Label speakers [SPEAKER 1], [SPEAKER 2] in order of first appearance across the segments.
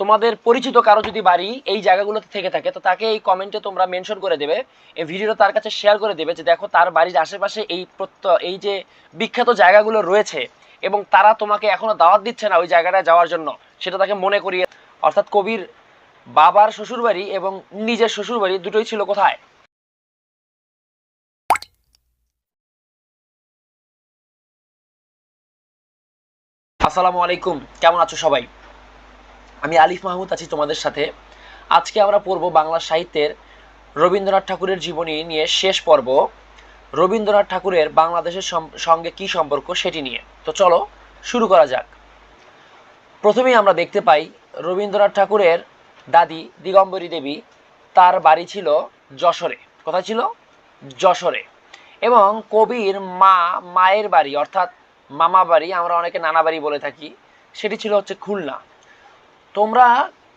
[SPEAKER 1] তোমাদের পরিচিত কারও যদি বাড়ি এই জায়গাগুলোতে থেকে থাকে, তো তাকে এই কমেন্টে তোমরা মেনশন করে দেবে। এই ভিডিওটা তার কাছে শেয়ার করে দেবে যে, দেখো তার বাড়ির আশেপাশে এই প্রত্যয় এই যে বিখ্যাত জায়গাগুলো রয়েছে এবং তারা তোমাকে এখনও দাওয়াত দিচ্ছে না ওই জায়গাটায় যাওয়ার জন্য। সেটা তাকে মনে করিয়ে, অর্থাৎ কবির বাবার শ্বশুরবাড়ি এবং নিজের শ্বশুরবাড়ি দুটোই ছিল কোথায়? আসসালামু আলাইকুম, কেমন আছো সবাই? আমি আলিফ মাহমুদ আছি তোমাদের সাথে। আজকে আমরা পড়ব বাংলা সাহিত্যের রবীন্দ্রনাথ ঠাকুরের জীবনী নিয়ে শেষ পর্ব। রবীন্দ্রনাথ ঠাকুরের বাংলাদেশের সঙ্গে কি সম্পর্ক সেটি নিয়ে। তো চলো, শুরু করা যাক। প্রথমেই আমরা দেখতে পাই, রবীন্দ্রনাথ ঠাকুরের দাদি দিগম্বরী দেবী, তার বাড়ি ছিল যশোরে। কথা ছিল? যশোরে। এবং কবির মা মায়ের বাড়ি, অর্থাৎ মামা বাড়ি, আমরা অনেকে নানা বাড়ি বলে থাকি, সেটি ছিল হচ্ছে খুলনা। তোমরা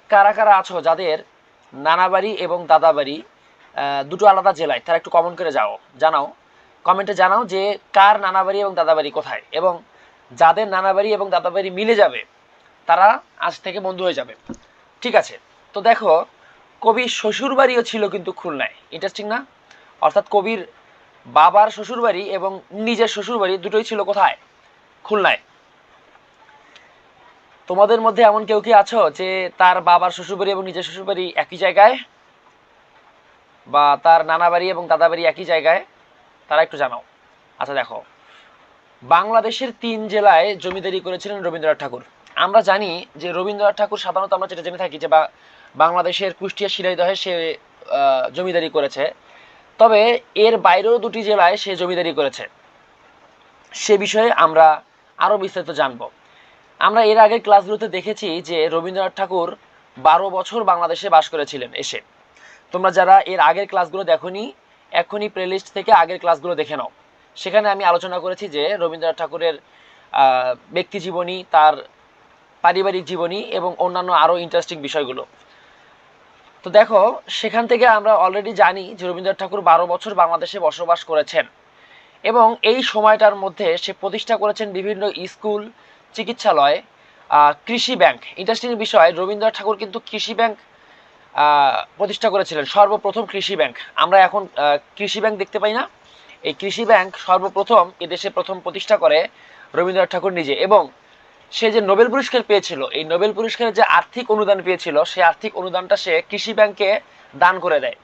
[SPEAKER 1] কারা কারা আছো যাদের নানা বাড়ি এবং দাদা বাড়ি দুটো আলাদা জেলায়, তারা একটু কমেন্ট করে যাও, জানাও। কমেন্টে জানাও যে কার নানা বাড়ি এবং দাদা বাড়ি কোথায়, এবং যাদের নানা বাড়ি এবং দাদা বাড়ি মিলে যাবে, তারা আজ থেকে বন্ধু হয়ে যাবে। ঠিক আছে, তো দেখো, কবির শ্বশুর বাড়িও ছিল কিন্তু খুলনায় ইন্টারেস্টিং না? অর্থাৎ কবির বাবার শ্বশুর বাড়ি এবং নিজের শ্বশুর বাড়ি দুটোই ছিল কোথায়? খুলনায়। তোমাদের মধ্যে এমন কেউ কি আছো যে তার বাবার শ্বশুরবাড়ি এবং নিজের শ্বশুরবাড়ি একই জায়গায়? বা তার নানা বাড়ি এবং দাদা বাড়ি একই জায়গায়? তারা একটু জানাও। আচ্ছা দেখো। বাংলাদেশের তিন জেলায় জমিদারি করেছিলেন রবীন্দ্রনাথ ঠাকুর। আমরা জানি যে রবীন্দ্রনাথ ঠাকুর সাধারণত আমরা যেটা জেনে থাকি যে বা বাংলাদেশের কুষ্টিয়া শিলাইদহে সে জমিদারি করেছে। তবে এর বাইরেও দুটি জেলায় সে জমিদারি করেছে। সে বিষয়ে আমরা আরও বিস্তারিত জানব। আমরা এর আগের ক্লাসগুলোতে দেখেছি যে রবীন্দ্রনাথ ঠাকুর বারো বছর বাংলাদেশে বাস করেছিলেন এসে। তোমরা যারা এর আগের ক্লাসগুলো দেখোনি এখনই প্লেলিস্ট থেকে আগের ক্লাসগুলো দেখে নাও। সেখানে আমি আলোচনা করেছি যে রবীন্দ্রনাথ ঠাকুরের ব্যক্তি জীবনী, তার পারিবারিক জীবনী এবং অন্যান্য আরও ইন্টারেস্টিং বিষয়গুলো। তো দেখো, সেখান থেকে আমরা অলরেডি জানি যে রবীন্দ্রনাথ ঠাকুর বারো বছর বাংলাদেশে বসবাস করেছেন। এবং এই সময়টার মধ্যে সে প্রতিষ্ঠা করেছেন বিভিন্ন স্কুল চিকিৎসালয় কৃষি ব্যাংক। ইন্টারেস্টিং বিষয়, রবীন্দ্রনাথ ঠাকুর কিন্তু কৃষি ব্যাংক প্রতিষ্ঠা করেছিলেন, সর্বপ্রথম কৃষি ব্যাংক। আমরা এখন কৃষি ব্যাংক দেখতে পাই না। এই কৃষি ব্যাংক সর্বপ্রথম এদেশে প্রথম প্রতিষ্ঠা করে রবীন্দ্রনাথ ঠাকুর নিজে এবং সে যে নোবেল পুরস্কার পেয়েছিল, এই নোবেল পুরস্কারের যে আর্থিক অনুদান পেয়েছিল, সেই আর্থিক অনুদানটা সে কৃষি ব্যাংকে দান করে দেয়।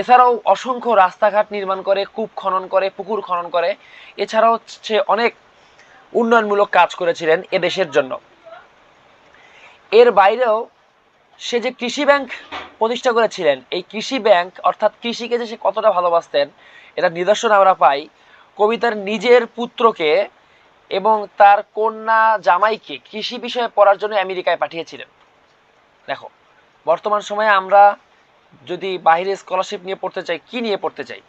[SPEAKER 1] এছাড়াও অসংখ্য রাস্তাঘাট নির্মাণ করে, কূপ খনন করে, পুকুর খনন করে। এছাড়াও সে অনেক উন্নয়নমূলক কাজ করেছিলেন এদেশের জন্য। এর বাইরেও সে যে কৃষি ব্যাংক প্রতিষ্ঠা করেছিলেন, এই কৃষি ব্যাংক অর্থাৎ কৃষিকে যে সে কতটা ভালোবাসতেন, এটা নিদর্শন আমরা পাই কবিতার নিজের পুত্রকে এবং তার কন্যা জামাইকে কৃষি বিষয়ে পড়ার জন্য আমেরিকায় পাঠিয়েছিলেন। দেখো, বর্তমান সময়ে আমরা যদি বাইরে স্কলারশিপ নিয়ে পড়তে চাই, কি নিয়ে পড়তে চাই?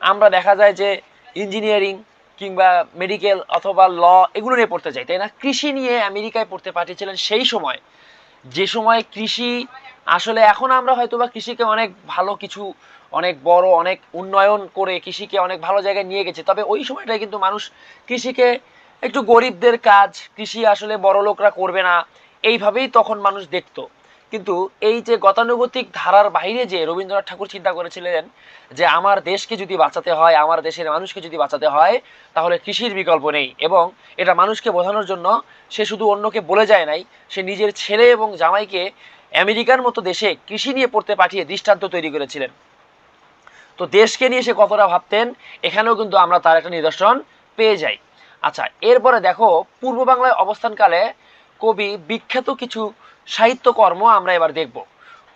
[SPEAKER 1] আমরা দেখা যায় যে ইঞ্জিনিয়ারিং কিংবা মেডিকেল অথবা ল এগুলো নিয়ে পড়তে চাই, তাই না? কৃষি নিয়ে আমেরিকায় পড়তে পাঠিয়েছিলেন সেই সময়। যে সময় কৃষি, আসলে এখন আমরা হয়তো বা কৃষিকে অনেক ভালো কিছু, অনেক বড়, অনেক উন্নয়ন করে কৃষিকে অনেক ভালো জায়গায় নিয়ে গেছে। তবে ওই সময়টায় কিন্তু মানুষ কৃষিকে একটু গরিবদের কাজ, কৃষি আসলে বড় লোকরা করবে না, এইভাবেই তখন মানুষ দেখতো। কিন্তু এই যে গতানুগতিক ধারার বাইরে যে রবীন্দ্রনাথ ঠাকুর চিন্তা করেছিলেন যে আমার দেশকে যদি বাঁচাতে হয়, আমার দেশের মানুষকে যদি বাঁচাতে হয়, তাহলে কৃষির বিকল্প নেই এবং এটা মানুষকে বোঝানোর জন্য সে শুধু অন্যকে বলে যায় নাই, সে নিজের ছেলে এবং জামাইকে আমেরিকার মতো দেশে কৃষি নিয়ে পড়তে পাঠিয়ে দৃষ্টান্ত তৈরি করেছিলেন। তো দেশকে নিয়ে সে কতটা ভাবতেন, এখানেও কিন্তু আমরা তার একটা নিদর্শন পেয়ে যাই। আচ্ছা এরপরে দেখো, পূর্ব বাংলায় অবস্থানকালে কবি বিখ্যাত কিছু সাহিত্যকর্ম আমরা এবার দেখব।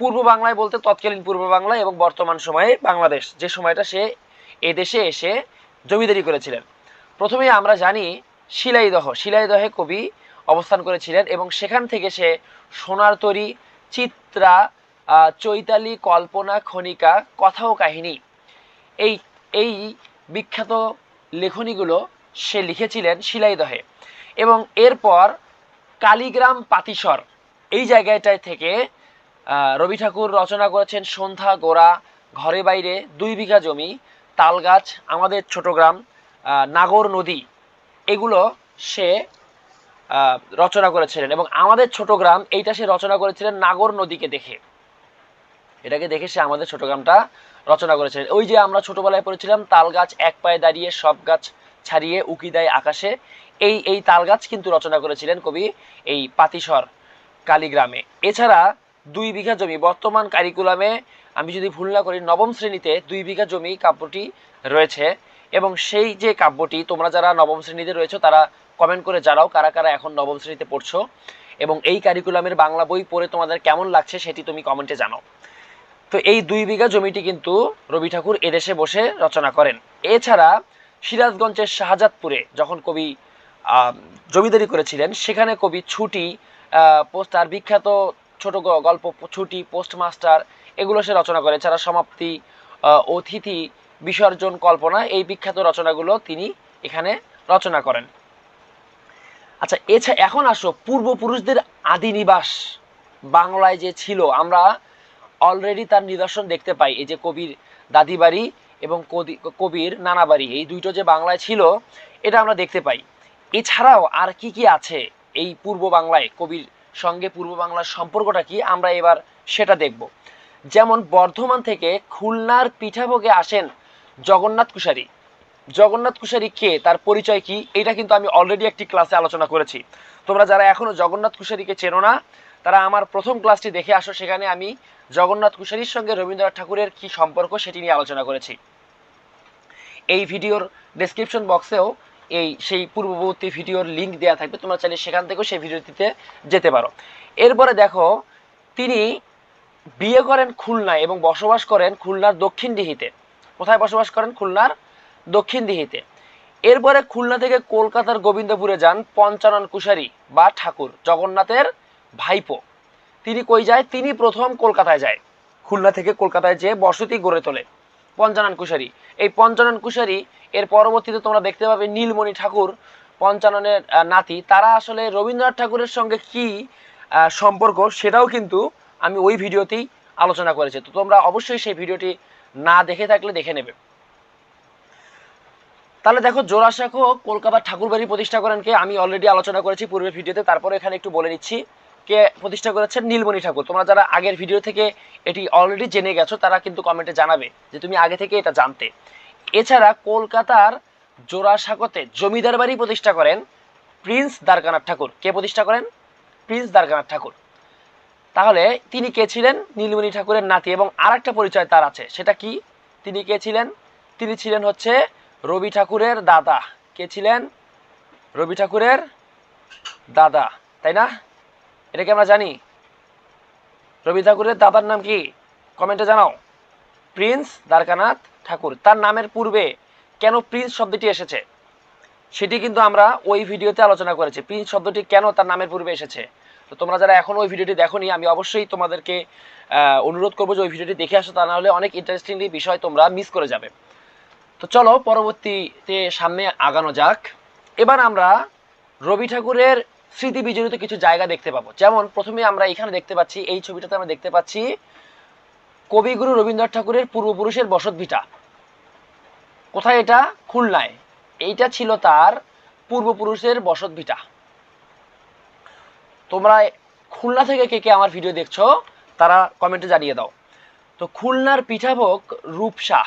[SPEAKER 1] পূর্ব বাংলায় বলতে তৎকালীন পূর্ব বাংলা এবং বর্তমান সময়ে বাংলাদেশ। যে সময়টা সে এদেশে এসে জমিদারি করেছিলেন। প্রথমে আমরা জানি শিলাইদহ। শিলাইদহে কবি অবস্থান করেছিলেন এবং সেখান থেকে সে সোনার তরী, চিত্রা চৈতালি, কল্পনা, খনিকা, কথা ও কাহিনী এই এই বিখ্যাত লেখনীগুলো সে লিখেছিলেন শিলাইদহে। এবং এরপর কালিগ্রাম পাতিসর এই জায়গাটায় থেকে রবি ঠাকুর রচনা করেছেন সন্ধ্যা, গোড়া, ঘরে বাইরে, দুই বিঘা জমি তালগাছ আমাদের ছোট গ্রাম নাগর নদী। এগুলো সে রচনা করেছিলেন এবং আমাদের ছোট গ্রাম, এইটা সে রচনা করেছিলেন নাগর নদীকে দেখে। এটাকে দেখে সে আমাদের ছোট গ্রামটা রচনা করেছিলেন। ওই যে আমরা ছোটবেলায় পড়েছিলাম, তাল গাছ এক পায়ে দাঁড়িয়ে, সব গাছ ছাড়িয়ে, উকি দেয় আকাশে, এই এই তাল গাছ কিন্তু রচনা করেছিলেন কবি এই পাতিসর কালীগ্রামে। এছাড়া দুই বিঘা জমি বর্তমান কারিকুলামে আমি যদি ভুল না করি, নবম শ্রেণীতে দুই বিঘা জমি কাব্যটি রয়েছে এবং সেই যে কাব্যটি তোমরা যারা নবম শ্রেণীতে রয়েছে, তারা কমেন্ট করে জানাও কারা কারা এখন নবম শ্রেণীতে পড়ছো এবং এই কারিকুলামের বাংলা বই পড়ে তোমাদের কেমন লাগছে সেটি তুমি কমেন্টে জানাও। তো এই দুই বিঘা জমিটি কিন্তু রবি ঠাকুর এদেশে বসে রচনা করেন। এছাড়া সিরাজগঞ্জের শাহজাদপুরে যখন কবি জমিদারি করেছিলেন, সেখানে কবি ছুটি পোস্টার, বিখ্যাত ছোট গল্প, ছুটি, পোস্টমাস্টার, এগুলো সে রচনা করে। এছাড়া সমাপ্তি অতিথি বিসর্জন কল্পনা, এই বিখ্যাত রচনাগুলো তিনি এখানে রচনা করেন। আচ্ছা এছাড়া এখন আসো, পূর্বপুরুষদের আদি নিবাস বাংলায় যে ছিল, আমরা অলরেডি তার নিদর্শন দেখতে পাই। এই যে কবির দাদি বাড়ি এবং কবির নানা বাড়ি এই দুইটো যে বাংলায় ছিল, এটা আমরা দেখতে পাই। এছাড়াও আর কি কি আছে? এই পূর্ব বাংলায়, কবির সঙ্গে পূর্ব বাংলার সম্পর্কটা কি, আমরা এবার সেটা দেখব। যেমন বর্ধমান থেকে খুলনার পিঠাভোগে আসেন জগন্নাথ কুশারী। জগন্নাথ কুশারী কে, তার পরিচয় কি, এটা কিন্তু আমি অলরেডি একটি ক্লাসে আলোচনা করেছি। তোমরা যারা এখনও জগন্নাথ কুশারীকে চেনো না, তারা আমার প্রথম ক্লাসটি দেখে আসো, সেখানে আমি জগন্নাথ কুশারীর সঙ্গে রবীন্দ্রনাথ ঠাকুরের কি সম্পর্ক সেটি নিয়ে আলোচনা করেছি। এই ভিডিওর ডেসক্রিপশন বক্সেও এই সেই পূর্ববর্তী ভিডিওর লিংক দেওয়া থাকবে, তোমরা চাইলে সেখান থেকেও সেই ভিডিওটিতে যেতে পারো। এরপরে দেখো, তিনি বিয়ে করেন খুলনায় এবং বসবাস করেন খুলনার দক্ষিণ দিহিতে কোথায় বসবাস করেন? খুলনার দক্ষিণ দিহিতে এরপরে খুলনা থেকে কলকাতার গোবিন্দপুরে যান পঞ্চানন কুশারী বা ঠাকুর, জগন্নাথের ভাইপো। তিনি কই যায়? তিনি প্রথম কলকাতায় যায়। খুলনা থেকে কলকাতায় যেয়ে বসতি গড়ে তোলে। পঞ্চানন কুশারী। এই পঞ্চানন কুশারী, এর পরবর্তীতে তোমরা দেখতে পাবে নীলমণি ঠাকুর, পঞ্চাননের নাতি। তারা আসলে রবীন্দ্রনাথ ঠাকুরের সঙ্গে কি সম্পর্ক সেটাও কিন্তু আমি ওই ভিডিওতেই আলোচনা করেছি। তো তোমরা অবশ্যই সেই ভিডিওটি না দেখে থাকলে দেখে নেবে। তাহলে দেখো, জোড়াসাঁকো কলকাতার ঠাকুরবাড়ি প্রতিষ্ঠা করেন কে আমি অলরেডি আলোচনা করেছি পূর্বের ভিডিওতে। তারপরে এখানে একটু বলে নিচ্ছি। কে প্রতিষ্ঠা করেছেন নীলমণি ঠাকুর। তোমরা যারা আগের ভিডিও থেকে এটি অলরেডি জেনে গেছো, তারা কিন্তু কমেন্টে জানাবে যে তুমি আগে থেকে এটা জানতে। এছাড়া কলকাতার জোড়াসাঁকোতে জমিদার বাড়ি প্রতিষ্ঠা করেন প্রিন্স দ্বারকানাথ ঠাকুর। কে প্রতিষ্ঠা করেন? প্রিন্স দ্বারকানাথ ঠাকুর। তাহলে তিনি কে ছিলেন? নীলমণি ঠাকুরের নাতি এবং আর একটা পরিচয় তার আছে, সেটা কি? তিনি কে ছিলেন? তিনি ছিলেন হচ্ছে রবি ঠাকুরের দাদা। কে ছিলেন? রবি ঠাকুরের দাদা, তাই না? এটা কি আমরা জানি? রবি ঠাকুরের দাদার নাম কি? কমেন্টে জানাও। প্রিন্স দ্বারকানাথ ঠাকুর, তার নামের পূর্বে কেন প্রিন্স শব্দটি এসেছে? সেটি কিন্তু আমরা ওই ভিডিওতে আলোচনা করেছি। প্রিন্স শব্দটি কেন তার নামের পূর্বে এসেছে? তো তোমরা যারা এখন ওই ভিডিওটি দেখোনি, আমি অবশ্যই তোমাদেরকে অনুরোধ করব যে ওই ভিডিওটি দেখে আসো, তা নাহলে অনেক ইন্টারেস্টিংলি বিষয় তোমরা মিস করে যাবে। তো চলো পরবর্তীতে সামনে আগানো যাক। এবার আমরা রবি ঠাকুরের স্মৃতি বিজড়িত কিছু জায়গা দেখতে পাবো। যেমন, প্রথমে আমরা এখানে দেখতে পাচ্ছি, এই ছবিটাতে আমরা দেখতে পাচ্ছি কবিগুরু রবীন্দ্রনাথ ঠাকুরের পূর্বপুরুষের বসতভিটা কোথায় এটা? খুলনায়। এইটা ছিল তার পূর্বপুরুষের বসতভিটা তোমরা খুলনা থেকে কে কে আমার ভিডিও দেখছ, তারা কমেন্টে জানিয়ে দাও। তো খুলনার পিঠাভোগ রূপসা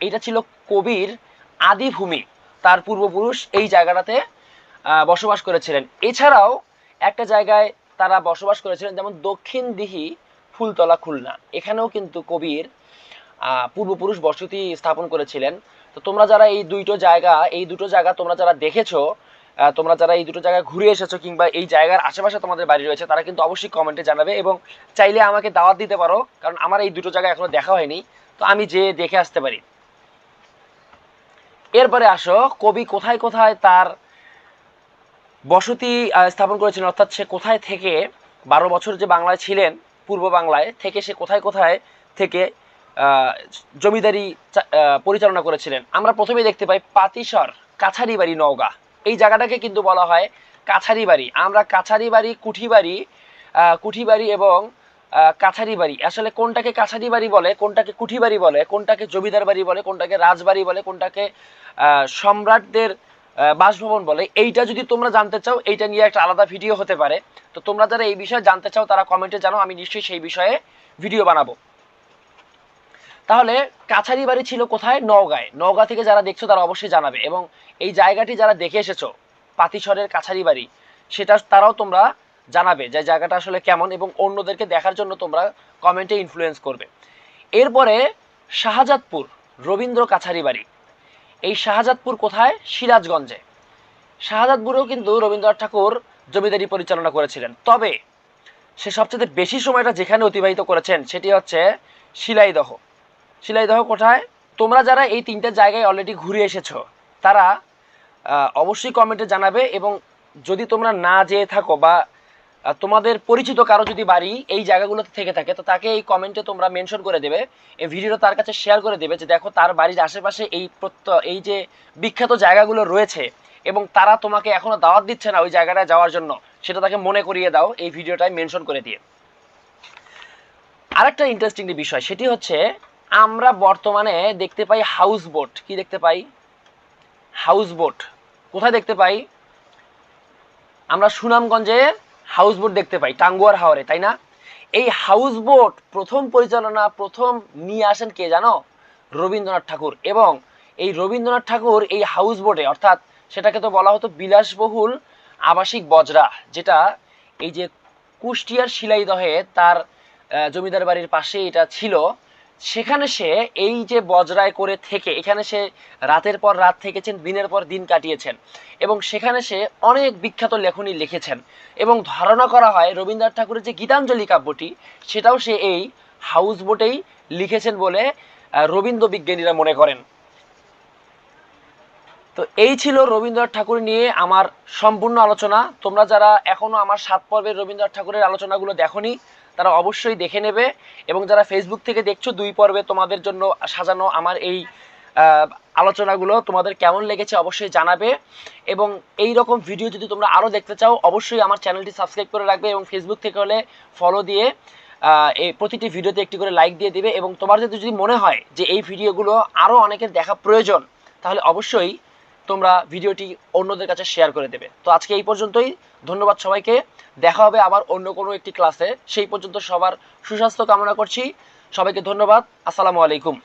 [SPEAKER 1] এটা ছিল কবির আদিভূমি, তার পূর্বপুরুষ এই জায়গাটাতে বসবাস করেছিলেন। এছাড়াও একটা জায়গায় তারা বসবাস করেছিলেন, যেমন দক্ষিণ দিহি ফুলতলা খুলনা। এখানেও কিন্তু কবির পূর্বপুরুষ বসতি স্থাপন করেছিলেন। তো তোমরা যারা এই দুইটো জায়গা, এই দুটো জায়গা তোমরা যারা দেখেছ তোমরা যারা এই দুটো জায়গায় ঘুরে এসেছ কিংবা এই জায়গার আশেপাশে তোমাদের বাড়ি রয়েছে, তারা কিন্তু অবশ্যই কমেন্টে জানাবে এবং চাইলে আমাকে দাওয়াত দিতে পারো, কারণ আমার এই দুটো জায়গা এখনও দেখা হয়নি। তো আমি যে দেখে আসতে পারি। এরপরে আসো, কবি কোথায় কোথায় তার বসতি স্থাপন করেছিলেন, অর্থাৎ সে কোথায় থেকে বারো বছর যে বাংলায় ছিলেন, পূর্ব বাংলায়, থেকে সে কোথায় কোথায় থেকে জমিদারি পরিচালনা করেছিলেন। আমরা প্রথমেই দেখতে পাই পাতিসর কাছারি বাড়ি নওগাঁ। এই জায়গাটাকে কিন্তু বলা হয় কাছারি বাড়ি আমরা কাছারি বাড়ি কুঠি বাড়ি কুঠি বাড়ি এবং কাছারি বাড়ি আসলে কোনটাকে কাছারি বাড়ি বলে, কোনটাকে কুঠি বাড়ি বলে, কোনটাকে জমিদার বাড়ি বলে, কোনটাকে রাজবাড়ি বলে, কোনটাকে সম্রাটদের বাসভবন বলে। এইটা যদি তোমরা জানতে চাও, এইটা নিয়ে একটা আলাদা ভিডিও হতে পারে। তো তোমরা যারা এই বিষয়ে জানতে চাও, তারা কমেন্টে জানো, আমি নিশ্চয়ই সেই বিষয়ে ভিডিও বানাবো। তাহলে কাছারি বাড়ি ছিল কোথায়? নওগাঁয়। নওগাঁ থেকে যারা দেখছ, তারা অবশ্যই জানাবে। এবং এই জায়গাটি যারা দেখে এসেছ পাতিছড়ের কাছারি বাড়ি, সেটা তারাও তোমরা জানাবে যে জায়গাটা আসলে কেমন এবং অন্যদেরকে দেখার জন্য তোমরা কমেন্টে ইনফ্লুয়েন্স করবে। এরপরে শাহজাদপুর রবীন্দ্র কাছারি বাড়ি। এই শাহজাদপুর কোথায়? সিরাজগঞ্জে। শাহজাদপুরেও কিন্তু রবীন্দ্রনাথ ঠাকুর জমিদারি পরিচালনা করেছিলেন। তবে সে সবচেয়ে বেশি সময়টা যেখানে অতিবাহিত করেছেন সেটি হচ্ছে শিলাইদহ। শিলাইদহ কোথায়? তোমরা যারা এই তিনটা জায়গায় অলরেডি ঘুরে এসেছ, তারা অবশ্যই কমেন্টে জানাবে এবং যদি তোমরা না যেয়ে থাকো বা তোমাদের পরিচিত কারও যদি বাড়ি এই জায়গাগুলোতে থেকে থাকে, তো তাকে এই কমেন্টে তোমরা মেনশন করে দেবে। এই ভিডিওটা তার কাছে শেয়ার করে দেবে যে, দেখো তার বাড়ির আশেপাশে এই প্রত্য, এই যে বিখ্যাত জায়গাগুলো রয়েছে এবং তারা তোমাকে এখনও দাওয়াত দিচ্ছে না ওই জায়গাটায় যাওয়ার জন্য। সেটা তাকে মনে করিয়ে দাও এই ভিডিওটায় মেনশন করে দিয়ে। আরেকটা ইন্টারেস্টিং বিষয়, সেটি হচ্ছে আমরা বর্তমানে দেখতে পাই হাউস বোট কি দেখতে পাই? হাউস বোট কোথায় দেখতে পাই? আমরা সুনামগঞ্জে হাউস বোট দেখতে পাই, টাঙ্গুয়ার হাওরে, তাই না? এই হাউস বোট প্রথম পরিচালনা, প্রথম নিয়ে আসেন কে জানো? রবীন্দ্রনাথ ঠাকুর। এবং এই রবীন্দ্রনাথ ঠাকুর এই হাউস বোটে অর্থাৎ সেটাকে তো বলা হতো বিলাসবহুল আবাসিক বজরা, যেটা এই যে কুষ্টিয়ার শিলাইদহে তার জমিদার বাড়ির পাশে এটা ছিল। সেখানে সে এই যে বজরায় করে থেকে, এখানে সে রাতের পর রাত থেকেছেন, দিনের পর দিন কাটিয়েছেন। এবং সেখানে সে অনেক বিখ্যাত লেখনী লিখেছেন। এবং ধারণা করা হয় রবীন্দ্রনাথ ঠাকুরের যে গীতাঞ্জলি কাব্যটি, সেটাও সে এই হাউস বোটেই লিখেছেন বলে রবীন্দ্র বিজ্ঞানীরা মনে করেন। তো এই ছিল রবীন্দ্রনাথ ঠাকুর নিয়ে আমার সম্পূর্ণ আলোচনা। তোমরা যারা এখনও আমার সাত পর্বের রবীন্দ্রনাথ ঠাকুরের আলোচনাগুলো দেখোনি তারা অবশ্যই দেখে নেবে এবং যারা ফেসবুক থেকে দেখছ, দুই পর্বে তোমাদের জন্য সাজানো আমার এই আলোচনাগুলো তোমাদের কেমন লেগেছে অবশ্যই জানাবে এবং এই রকম ভিডিও যদি তোমরা আরও দেখতে চাও, অবশ্যই আমার চ্যানেলটি সাবস্ক্রাইব করে রাখবে এবং ফেসবুক থেকে হলে ফলো দিয়ে এই প্রতিটি ভিডিওতে একটি করে লাইক দিয়ে দিবে এবং তোমার যদি যদি মনে হয় যে এই ভিডিওগুলো আরও অনেকের দেখা প্রয়োজন, তাহলে অবশ্যই তোমরা ভিডিওটি অন্যদের কাছে শেয়ার করে দেবে। তো আজকে এই পর্যন্তই। ধন্যবাদ সবাইকে। দেখা হবে আবার অন্য কোনো একটি ক্লাসে সেই পর্যন্ত সবার সুস্বাস্থ্য কামনা করছি। সবাইকে ধন্যবাদ। আসসালামু আলাইকুম।